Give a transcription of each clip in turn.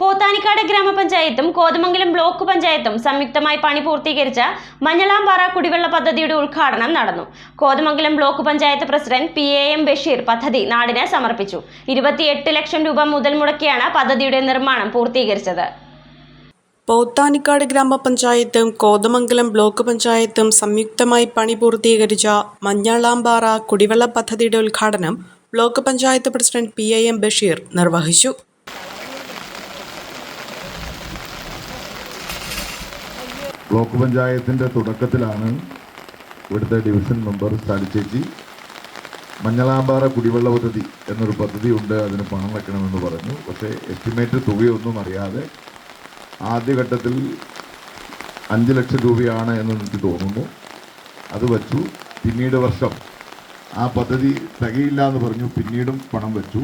പോത്താനിക്കാട് ഗ്രാമപഞ്ചായത്തും കോതമംഗലം ബ്ലോക്ക് പഞ്ചായത്തും സംയുക്തമായി പണി പൂർത്തീകരിച്ച മഞ്ഞളാമ്പാറ കുടിവെള്ള പദ്ധതിയുടെ ഉദ്ഘാടനം നടന്നു. Kothamangalam block panchayat president P A M Basheer പദ്ധതി നാടിന് സമർപ്പിച്ചു. ഇരുപത്തിയെട്ട് ലക്ഷം രൂപ മുതൽ മുടക്കിയാണ് പദ്ധതിയുടെ നിർമ്മാണം പൂർത്തീകരിച്ചത്. പോത്താനിക്കാട് ഗ്രാമപഞ്ചായത്തും കോതമംഗലം ബ്ലോക്ക് പഞ്ചായത്തും സംയുക്തമായി പണി പൂർത്തീകരിച്ച മഞ്ഞളാമ്പാറ കുടിവെള്ള പദ്ധതിയുടെ ഉദ്ഘാടനം block panchayat president P A M Basheer നിർവഹിച്ചു. ബ്ലോക്ക് പഞ്ചായത്തിന്റെ തുടക്കത്തിലാണ് ഇവിടുത്തെ ഡിവിഷൻ മെമ്പർ സ്റ്റാലിച്ചേച്ചി മഞ്ഞളാമ്പാറ കുടിവെള്ള പദ്ധതി എന്നൊരു പദ്ധതി ഉണ്ട് അതിന് പണം വെക്കണമെന്ന് പറഞ്ഞു. പക്ഷേ എസ്റ്റിമേറ്റ് തുകയൊന്നും അറിയാതെ ആദ്യഘട്ടത്തിൽ അഞ്ച് ലക്ഷം രൂപയാണ് എന്ന് എനിക്ക് തോന്നുന്നു. അത് വച്ചു. പിന്നീട് വർഷം ആ പദ്ധതി തികയില്ല എന്ന് പറഞ്ഞു. പിന്നീടും പണം വെച്ചു.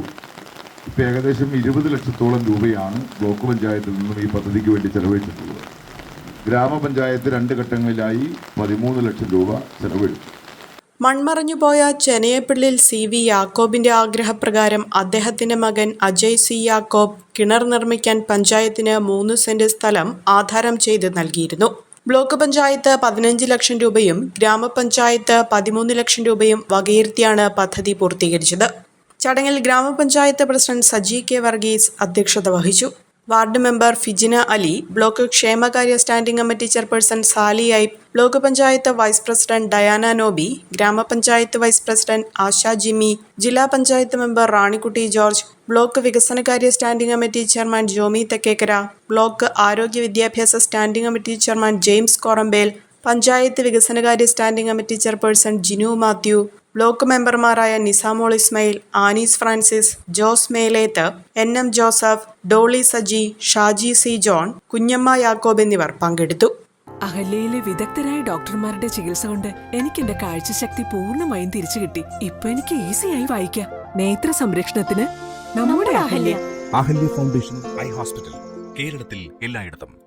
ഇപ്പോൾ ഏകദേശം ഇരുപത് ലക്ഷത്തോളം രൂപയാണ് ബ്ലോക്ക് പഞ്ചായത്തിൽ നിന്നും ഈ പദ്ധതിക്ക് വേണ്ടി ചെലവഴിച്ചിട്ടുള്ളത്. ഗ്രാമപഞ്ചായത്ത് രണ്ട് ഘട്ടങ്ങളിലായി പതിമൂന്ന് ലക്ഷം രൂപ ചെലവഴിച്ചു. മൺമറഞ്ഞുപോയ ചെനയപ്പിള്ളിൽ സി വി യാക്കോബിന്റെ ആഗ്രഹപ്രകാരം അദ്ദേഹത്തിന്റെ മകൻ അജയ് സി യാക്കോബ് കിണർ നിർമ്മിക്കാൻ പഞ്ചായത്തിന് മൂന്ന് സെന്റ് സ്ഥലം ആധാരം ചെയ്ത് നൽകിയിരുന്നു. ബ്ലോക്ക് പഞ്ചായത്ത് പതിനഞ്ച് ലക്ഷം രൂപയും ഗ്രാമപഞ്ചായത്ത് പതിമൂന്ന് ലക്ഷം രൂപയും വകയിരുത്തിയാണ് പദ്ധതി പൂർത്തീകരിച്ചത്. ചടങ്ങിൽ ഗ്രാമപഞ്ചായത്ത് പ്രസിഡന്റ് സജി കെ വർഗീസ് അധ്യക്ഷത വഹിച്ചു. Ward member Fijina Ali block ക്ഷേമകാര്യ standing committee chairperson Sali Aib block panchayat vice president Diana Noby ഗ്രാമപഞ്ചായത്ത് വൈസ് പ്രസിഡന്റ് ആശ ജിമി ജില്ലാ panchayat member Ranikutty George block വികസനകാര്യ standing committee chairman Jomy Thekkekara block ആരോഗ്യ വിദ്യാഭ്യാസ standing committee chairman James Korampel panchayat വികസനകാര്യ standing committee chairperson Jinu Mathew block മെമ്പർമാരായ Nisamol Ismail Anees Francis Jose Meleth N M Joseph Dolly Saji Shaji C John Kunjamma Yakob എന്നിവർ പങ്കെടുത്തു. അഹല്യയിലെ വിദഗ്ധരായ ഡോക്ടർമാരുടെ ചികിത്സ കൊണ്ട് എനിക്ക് എന്റെ കാഴ്ചശക്തി പൂർണമായും തിരിച്ചു കിട്ടി. ഇപ്പൊ എനിക്ക് ഈസിയായി വായിക്കാം. നേത്ര സംരക്ഷണത്തിന് നമ്മുടെ Ahalya. Ahalya foundation eye hospital കേരളത്തിൽ എല്ലായിടത്തും.